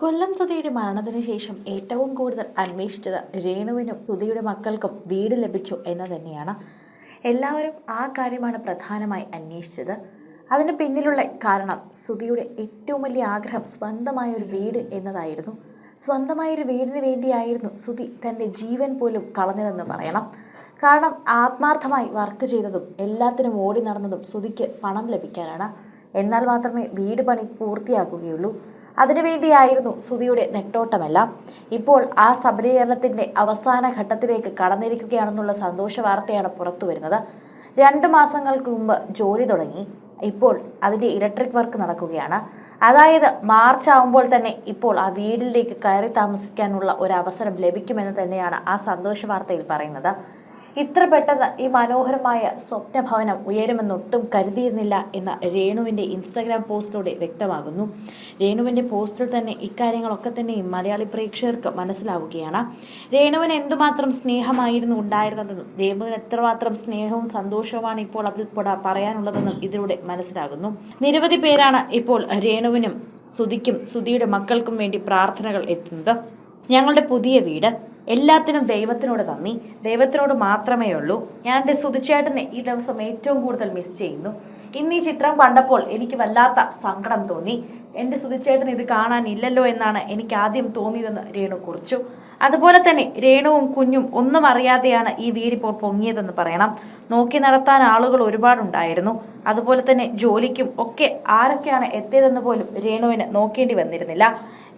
കൊല്ലം സുധയുടെ മരണത്തിന് ശേഷം ഏറ്റവും കൂടുതൽ അന്വേഷിച്ചത് രേണുവിനും സുധയുടെ മക്കൾക്കും വീട് ലഭിച്ചു എന്ന് തന്നെയാണ്. എല്ലാവരും ആ കാര്യമാണ് പ്രധാനമായി അന്വേഷിച്ചത്. അതിന് പിന്നിലുള്ള കാരണം സുധിയുടെ ഏറ്റവും വലിയ ആഗ്രഹം സ്വന്തമായ ഒരു വീട് എന്നതായിരുന്നു. സ്വന്തമായൊരു വീടിന് വേണ്ടിയായിരുന്നു സുധി തന്റെ ജീവൻ പോലും കളഞ്ഞതെന്ന് പറയണം. കാരണം ആത്മാർത്ഥമായി വർക്ക് ചെയ്തതും എല്ലാത്തിനും ഓടി നടന്നതും സുധിക്ക് പണം ലഭിക്കാനാണ്. എന്നാൽ മാത്രമേ വീട് പണി പൂർത്തിയാക്കുകയുള്ളൂ. അതിനുവേണ്ടിയായിരുന്നു സുധിയുടെ നെട്ടോട്ടമെല്ലാം. ഇപ്പോൾ ആ സബലീകരണത്തിന്റെ അവസാന ഘട്ടത്തിലേക്ക് കടന്നിരിക്കുകയാണെന്നുള്ള സന്തോഷ വാർത്തയാണ് പുറത്തു വരുന്നത്. രണ്ട് മാസങ്ങൾക്ക് മുമ്പ് ജോലി തുടങ്ങി. ഇപ്പോൾ അതിന്റെ ഇലക്ട്രിക് വർക്ക് നടക്കുകയാണ്. അതായത് മാർച്ച് ആകുമ്പോൾ തന്നെ ഇപ്പോൾ ആ വീടിലേക്ക് കയറി താമസിക്കാനുള്ള ഒരു അവസരം ലഭിക്കുമെന്ന് തന്നെയാണ് ആ സന്തോഷ വാർത്തയിൽ പറയുന്നത്. ഇത്ര പെട്ടെന്ന് ഈ മനോഹരമായ സ്വപ്നഭവനം ഉയരുമെന്നൊട്ടും കരുതിയിരുന്നില്ല എന്ന രേണുവിന്റെ ഇൻസ്റ്റാഗ്രാം പോസ്റ്റിലൂടെ വ്യക്തമാകുന്നു. രേണുവിന്റെ പോസ്റ്റിൽ തന്നെ ഇക്കാര്യങ്ങളൊക്കെ തന്നെയും മലയാളി പ്രേക്ഷകർക്ക് മനസ്സിലാവുകയാണ്. രേണുവിന് എന്തുമാത്രം സ്നേഹമായിരുന്നു ഉണ്ടായിരുന്നതെന്നും രേണുവിന് എത്രമാത്രം സ്നേഹവും സന്തോഷവുമാണ് ഇപ്പോൾ അതിൽ പറയാനുള്ളതെന്നും ഇതിലൂടെ മനസ്സിലാകുന്നു. നിരവധി പേരാണ് ഇപ്പോൾ രേണുവിനും സുതിക്കും സുതിയുടെ മക്കൾക്കും വേണ്ടി പ്രാർത്ഥനകൾ എത്തുന്നത്. ഞങ്ങളുടെ പുതിയ വീട് എല്ലാത്തിനും ദൈവത്തിനോട് നന്ദി. ദൈവത്തിനോട് മാത്രമേ ഉള്ളൂ. ഞാൻ എന്റെ സുതിച്ചേട്ടനെ ഈ ദിവസം ഏറ്റവും കൂടുതൽ മിസ് ചെയ്യുന്നു. ഇന്ന് ഈ ചിത്രം കണ്ടപ്പോൾ എനിക്ക് വല്ലാത്ത സങ്കടം തോന്നി. എന്റെ സുതിച്ചേട്ടൻ ഇത് കാണാനില്ലല്ലോ എന്നാണ് എനിക്ക് ആദ്യം തോന്നിയതെന്ന് രേണു കുറിച്ചു. അതുപോലെ തന്നെ രേണുവും കുഞ്ഞും ഒന്നും അറിയാതെയാണ് ഈ വീടിപ്പോൾ പൊങ്ങിയതെന്ന് പറയണം. നോക്കി നടത്താൻ ആളുകൾ ഒരുപാടുണ്ടായിരുന്നു. അതുപോലെ തന്നെ ജോലിക്കും ഒക്കെ ആരൊക്കെയാണ് എത്തിയതെന്ന് പോലും രേണുവിന് നോക്കേണ്ടി വന്നിരുന്നില്ല.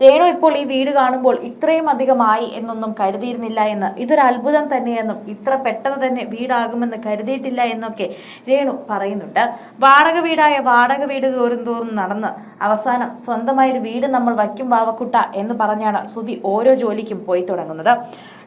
രേണു ഇപ്പോൾ ഈ വീട് കാണുമ്പോൾ ഇത്രയും അധികമായി എന്നൊന്നും കരുതിയിരുന്നില്ല എന്ന് ഇതൊരു അത്ഭുതം തന്നെയെന്നും ഇത്ര പെട്ടെന്ന് തന്നെ വീടാകുമെന്ന് കരുതിയിട്ടില്ല എന്നൊക്കെ രേണു പറയുന്നുണ്ട്. വാടക വീടായ വാടക വീട് കയറും തോറും നടന്ന് അവസാനം സ്വന്തമായൊരു വീട് നമ്മൾ വയ്ക്കും വാവക്കുട്ട എന്ന് പറഞ്ഞാണ് സുധി ഓരോ ജോലിക്കും പോയി തുടങ്ങുന്നത്.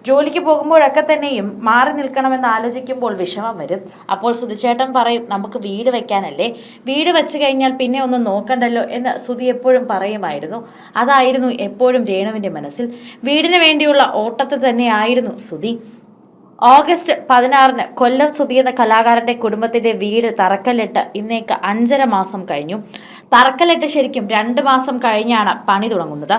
ജോലിക്ക് പോകുമ്പോഴൊക്കെ തന്നെയും മാറി നിൽക്കണമെന്ന് ആലോചിക്കുമ്പോൾ വിഷമം വരും. അപ്പോൾ സുധിച്ചേട്ടൻ പറയും നമുക്ക് വീട് വെക്കാനല്ലേ വീട് വെച്ച് കഴിഞ്ഞാൽ പിന്നെ ഒന്ന് നോക്കണ്ടല്ലോ എന്ന് സുധി എപ്പോഴും പറയുമായിരുന്നു. അതായിരുന്നു എപ്പോഴും രേണുവിന്റെ മനസ്സിൽ. വീടിന് വേണ്ടിയുള്ള ഓട്ടത്തിൽ തന്നെയായിരുന്നു സുധി ഓഗസ്റ്റ് പതിനാറിന് കൊല്ലം സുധി എന്ന കലാകാരന്റെ കുടുംബത്തിന്റെ വീട് തറക്കല്ലിട്ട് ഇന്നേക്ക് അഞ്ചര മാസം കഴിഞ്ഞു. തറക്കല്ലിട്ട് ശരിക്കും രണ്ട് മാസം കഴിഞ്ഞാണ് പണി തുടങ്ങുന്നത്.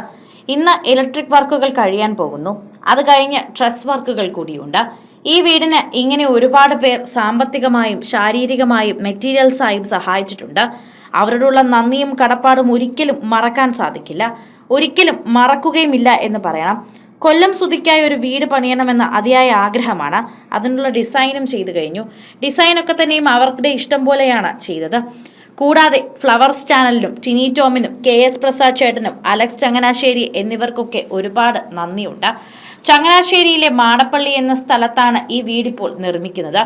ഇന്ന് ഇലക്ട്രിക് വർക്കുകൾ കഴിയാൻ പോകുന്നു. അത് കഴിഞ്ഞ് ട്രസ് വർക്കുകൾ കൂടിയുണ്ട്. ഈ വീടിന് ഇങ്ങനെ ഒരുപാട് പേർ സാമ്പത്തികമായും ശാരീരികമായും മെറ്റീരിയൽസായും സഹായിച്ചിട്ടുണ്ട്. അവരോടുള്ള നന്ദിയും കടപ്പാടും ഒരിക്കലും മറക്കാൻ സാധിക്കില്ല. ഒരിക്കലും മറക്കുകയുമില്ല എന്ന് പറയണം. കൊല്ലം സുതിക്കായി ഒരു വീട് പണിയണമെന്ന അതിയായ ആഗ്രഹമാണ്. അതിനുള്ള ഡിസൈനും ചെയ്തു കഴിഞ്ഞു. ഡിസൈനൊക്കെ തന്നെയും അവരുടെ ഇഷ്ടം പോലെയാണ് ചെയ്തത്. കൂടാതെ ഫ്ലവേഴ്സ് ചാനലിനും ടിനി ടോമിനും കെ എസ് പ്രസാദ് ചേട്ടനും അലക്സ് ചങ്ങനാശ്ശേരി എന്നിവർക്കൊക്കെ ഒരുപാട് നന്ദിയുണ്ട്. ചങ്ങനാശ്ശേരിയിലെ മാടപ്പള്ളി എന്ന സ്ഥലത്താണ് ഈ വീടിപ്പോൾ നിർമ്മിക്കുന്നത്.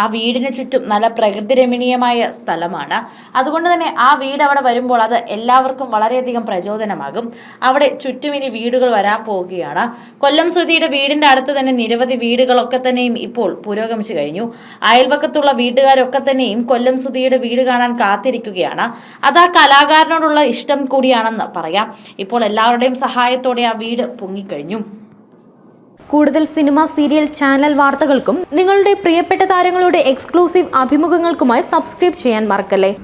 ആ വീടിന് ചുറ്റും നല്ല പ്രകൃതി രമണീയമായ സ്ഥലമാണ്. അതുകൊണ്ട് തന്നെ ആ വീട് അവിടെ വരുമ്പോൾ അത് എല്ലാവർക്കും വളരെയധികം പ്രചോദനമാകും. അവിടെ ചുറ്റും ഇനി വീടുകൾ വരാൻ പോവുകയാണ്. കൊല്ലം സുധിയുടെ വീടിന്റെ അടുത്ത് തന്നെ നിരവധി വീടുകളൊക്കെ തന്നെയും ഇപ്പോൾ പുരോഗമിച്ചു കഴിഞ്ഞു. അയൽവക്കത്തുള്ള വീട്ടുകാരൊക്കെ തന്നെയും കൊല്ലം സുധിയുടെ വീട് കാണാൻ കാത്തിരിക്കുകയാണ് അത് ആ കലാകാരനോടുള്ള ഇഷ്ടം കൂടിയാണെന്ന് പറയാം. ഇപ്പോൾ എല്ലാവരുടെയും സഹായത്തോടെ ആ വീട് പൊങ്ങിക്കഴിഞ്ഞു. കൂടുതൽ സിനിമ സീരിയൽ ചാനൽ വാർത്തകൾക്കും നിങ്ങളുടെ പ്രിയപ്പെട്ട താരങ്ങളുടെ എക്സ്ക്ലൂസീവ് അഭിമുഖങ്ങൾക്കുമായി സബ്സ്ക്രൈബ് ചെയ്യാൻ മറക്കല്ലേ?